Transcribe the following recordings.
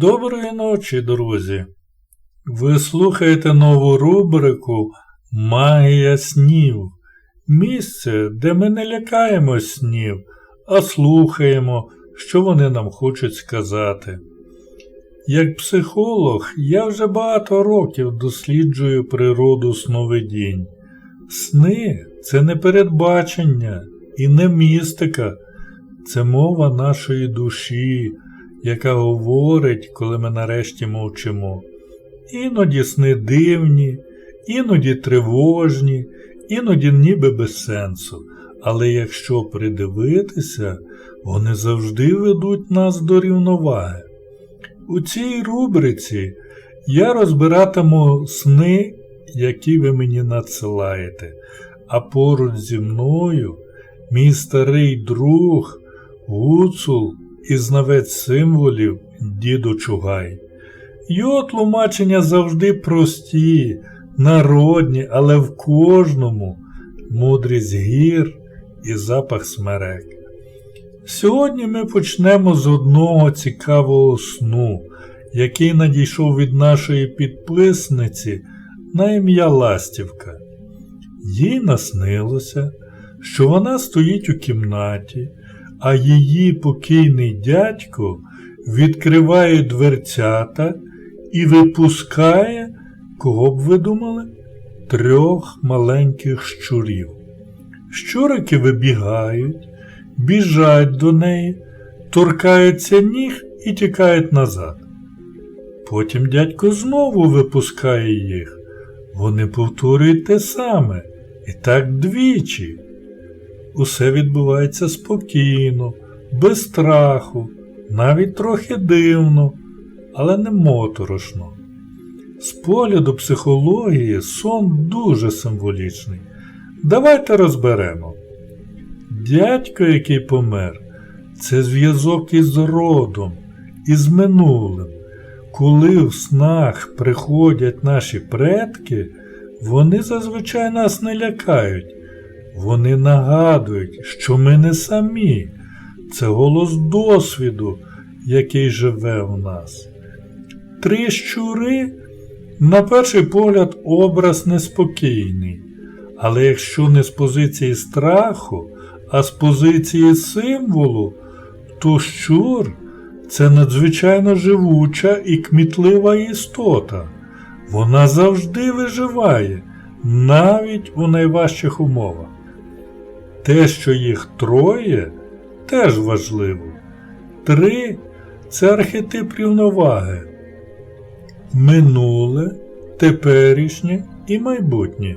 Доброї ночі, друзі! Ви слухаєте нову рубрику Магія снів. Місце, де ми не лякаємо снів, а слухаємо, що вони нам хочуть сказати. Як психолог, я вже багато років досліджую природу сновидінь. Сни це не передбачення і не містика, це мова нашої душі яка говорить, коли ми нарешті мовчимо. Іноді сни дивні, іноді тривожні, іноді ніби без сенсу. Але якщо придивитися, вони завжди ведуть нас до рівноваги. У цій рубриці я розбиратиму сни, які ви мені надсилаєте, а поруч зі мною мій старий друг Гуцул і знавець символів діду Чугай. Його тлумачення завжди прості, народні, але в кожному мудрість гір і запах смерек. Сьогодні ми почнемо з одного цікавого сну, який надійшов від нашої підписниці на ім'я Ластівка. Їй наснилося, що вона стоїть у кімнаті а її покійний дядько відкриває дверцята і випускає, кого б ви думали, трьох маленьких щурів. Щурики вибігають, біжать до неї, торкаються ніг і тікають назад. Потім дядько знову випускає їх. Вони повторюють те саме, і так двічі. Усе відбувається спокійно, без страху, навіть трохи дивно, але не моторошно. З погляду психології сон дуже символічний. Давайте розберемо. Дядько, який помер, це зв'язок із родом, із минулим. Коли в снах приходять наші предки, вони зазвичай нас не лякають. Вони нагадують, що ми не самі, це голос досвіду, який живе в нас. Три щури, на перший погляд, образ неспокійний, але якщо не з позиції страху, а з позиції символу, то щур це надзвичайно живуча і кмітлива істота. Вона завжди виживає, навіть у найважчих умовах. Те, що їх троє, теж важливо. Три це архетип рівноваги. Минуле, теперішнє і майбутнє.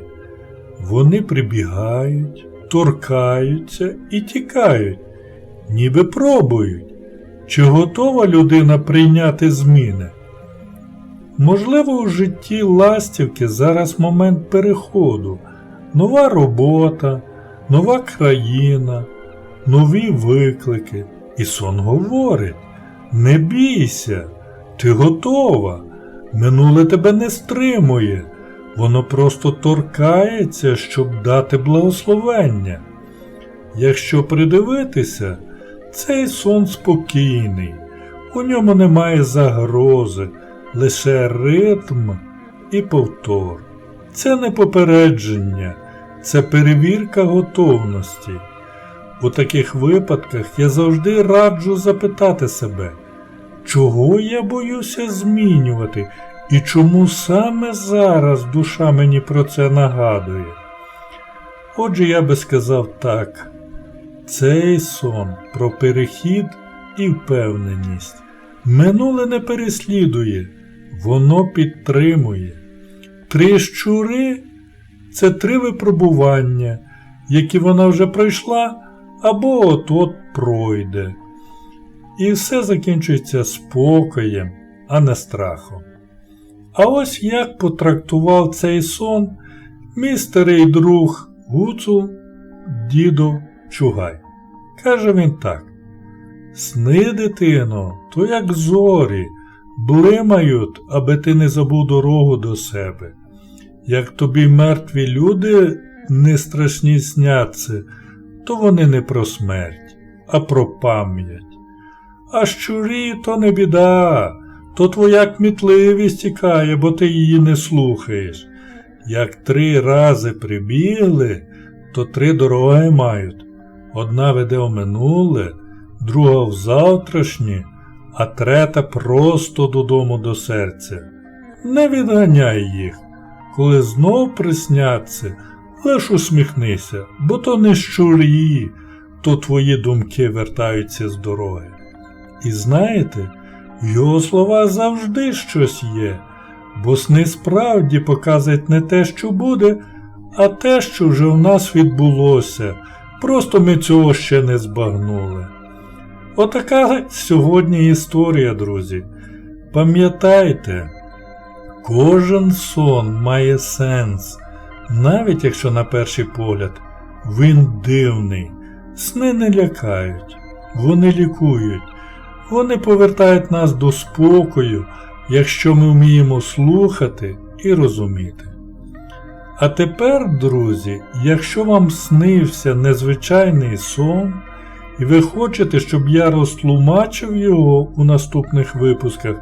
Вони прибігають, торкаються і тікають, ніби пробують, чи готова людина прийняти зміни. Можливо, у житті ластівки зараз момент переходу, нова робота нова країна, нові виклики. І сон говорить не бійся, ти готова, минуле тебе не стримує, воно просто торкається, щоб дати благословення. Якщо придивитися, цей сон спокійний, у ньому немає загрози, лише ритм і повтор. Це не попередження це перевірка готовності. У таких випадках я завжди раджу запитати себе, чого я боюся змінювати і чому саме зараз душа мені про це нагадує. Отже, я би сказав так, цей сон про перехід і впевненість. Минуле не переслідує, воно підтримує. Три щури це три випробування, які вона вже пройшла або от-от пройде. І все закінчується спокоєм, а не страхом. А ось як потрактував цей сон мій старий друг Гуцул дідо Чугай. Каже він так: Сни, дитино, то як зорі, блимають, аби ти не забув дорогу до себе. Як тобі мертві люди не страшні сняться, то вони не про смерть, а про пам'ять. А щурі то не біда, то твоя кмітливість тікає, бо ти її не слухаєш. Як три рази прибігли, то три дороги мають. Одна веде в минуле, друга в завтрашнє, а трета просто додому до серця. Не відганяй їх. Коли знов присняться, лиш усміхнися, бо то не щурі, то твої думки вертаються з дороги. І знаєте, в його словах завжди щось є, бо сни справді показують не те, що буде, а те, що вже в нас відбулося, просто ми цього ще не збагнули. Отака сьогодні історія, друзі. Пам'ятайте, кожен сон має сенс, навіть якщо на перший погляд він дивний. Сни не лякають, вони лікують, вони повертають нас до спокою, якщо ми вміємо слухати і розуміти. А тепер, друзі, якщо вам снився незвичайний сон, і ви хочете, щоб я розтлумачив його у наступних випусках,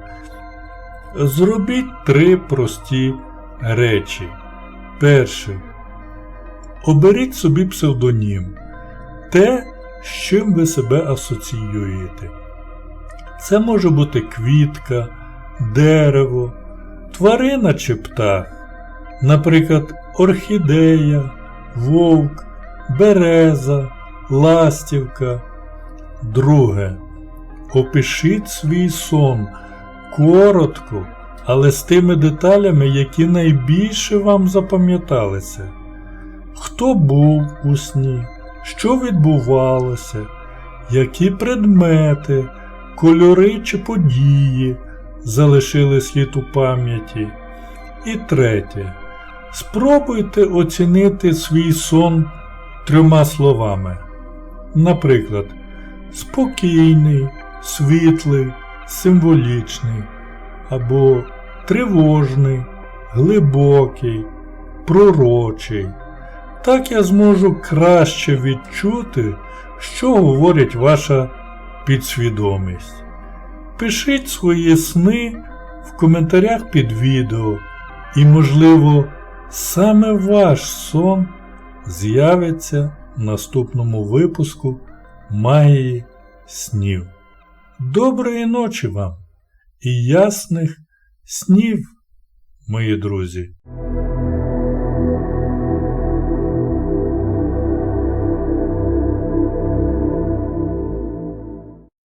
зробіть три прості речі. Перше. Оберіть собі псевдонім. Те, з чим ви себе асоціюєте. Це може бути квітка, дерево, тварина чи птах, наприклад, орхідея, вовк, береза, ластівка. Друге. Опишіть свій сон коротко, але з тими деталями, які найбільше вам запам'яталися. Хто був у сні, що відбувалося, які предмети, кольори чи події залишили слід у пам'яті. І третє. Спробуйте оцінити свій сон трьома словами. Наприклад, спокійний, світлий, символічний, або тривожний, глибокий, пророчий. Так я зможу краще відчути, що говорить ваша підсвідомість. Пишіть свої сни в коментарях під відео, і, можливо, саме ваш сон з'явиться в наступному випуску Магії снів. Доброї ночі вам і ясних снів, мої друзі!